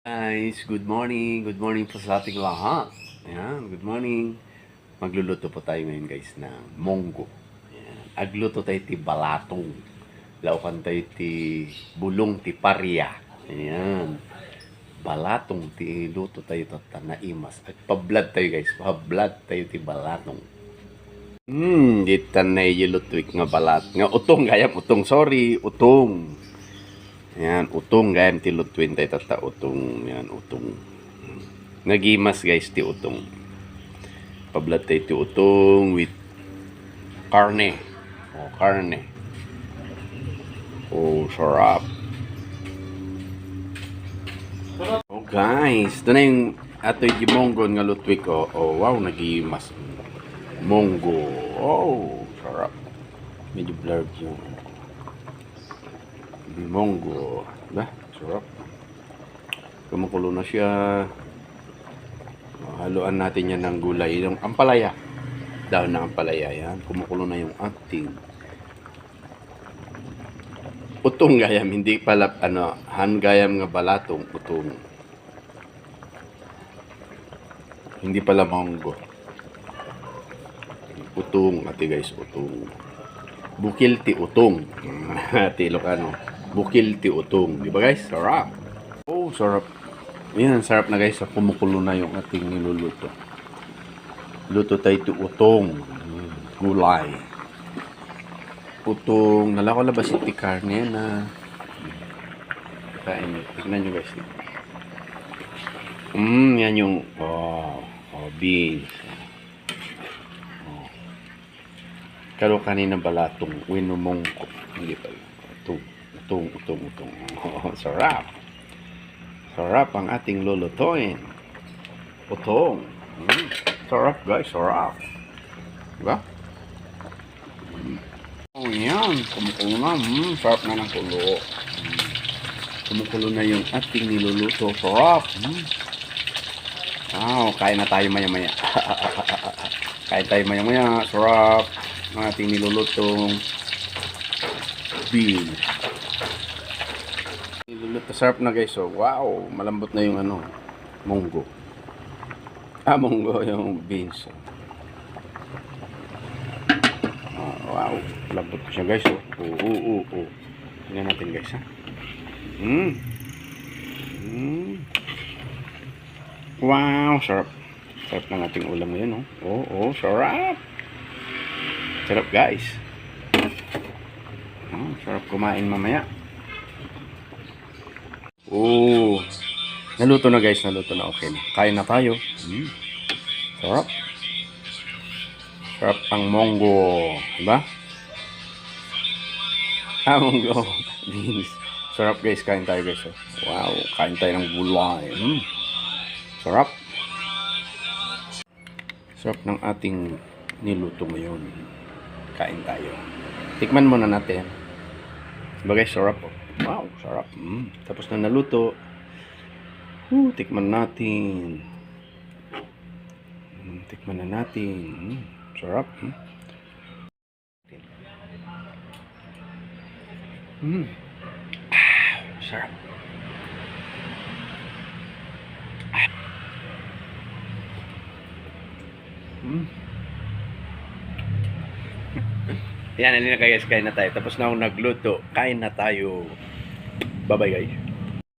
Guys, good morning. Good morning po sa ating lahat. Ayan, good morning. Magluluto po tayo ngayon guys ng monggo. Ayan. Agluto tayo ti balatong. Laukan tayo ti bulong ti parya. Ayan. Balatong ti luto tayo tata na imas. At pablad tayo guys. Pablad tayo ti balatong. Hmm, dito na yulutwik nga balat. Nga utong gayam, utong sorry, utong. Yan, utong gayam ti lutwin tayo tata utong. Yan, utong. Nagimas guys ti utong. Pablat tayo ti utong with karne. O, karne. Oh, sarap. Oh guys, ito na yung atoy di monggo nga lutwik ko. Oh, wow, nagimas. Monggo. Oh, sarap. Medyo blurred yung monggo. Ba? Sarap. Kumukulo na siya. Haluan natin yan ng gulay. Yung ampalaya. Dahon ng ampalaya yan. Kumukulo na yung ating utong gayam. Hindi pala, ano, han gayam nga balatong utong. Hindi pala monggo. Utong, ate guys, utong. Bukil ti utong. ti Ilocano. Bukil ti utong. Di ba guys? Sarap. Oh, sarap. Yan, sarap na guys. Kumukulo na yung ating niluluto. Luto tayo ti utong. Mm, Gulay. Utong. Nala ko labas iti karne na. Kain nyo. Tignan nyo guys. Mmm, yan yung, oh, oh beans. Pero kanina balatong winumong ko. Hindi pala. Utong, utong, utong, utong. Oh, sarap. Sarap ang ating lulutuin. Utong. Mm. Sarap guys, sarap. Diba? Mm. Oh, yan. Kumukulo na. Mm, sarap na ng kulo. Mm. Kumukulo na yung ating niluluto. Sarap. Mm. Wow, kain na tayo maya-maya. kain tayo maya-maya. Sarap ng ating nilulutong beans. Niluluto. Sarap na guys. So, wow. Malambot na yung ano, munggo. Ah, munggo yung beans. Ah, wow. Malambot ko siya guys. Oh. Oo, oo, oo. Tingnan natin guys ha. Mm. Mm. Wow, sarap. Sarap ng ating ulam ngayon, oh. Oo, oh, oh, sarap. Sarap, guys. Oh, sarap kumain mamaya. Oh. Naluto na, guys. Naluto na. Okay na. Kain na tayo. Mm. Sarap. Sarap ang monggo. Diba? Ah, monggo. Beans. Sarap, guys. Kain tayo, guys. oh. Wow. Kain tayo ng gulay. Mm. Sarap. Sarap ng ating niluto ngayon. Kain tayo. Tikman muna natin. Bagay, sarap po. Wow, sarap. Mm. Tapos na naluto. Uh, tikman natin. Mm, tikman na natin. Mm, sarap. Mm. Mm. Ah, sarap. Mm. Yan, hindi na guys, kain na tayo. Tapos na ako nagluto. Kain na tayo. Bye-bye guys.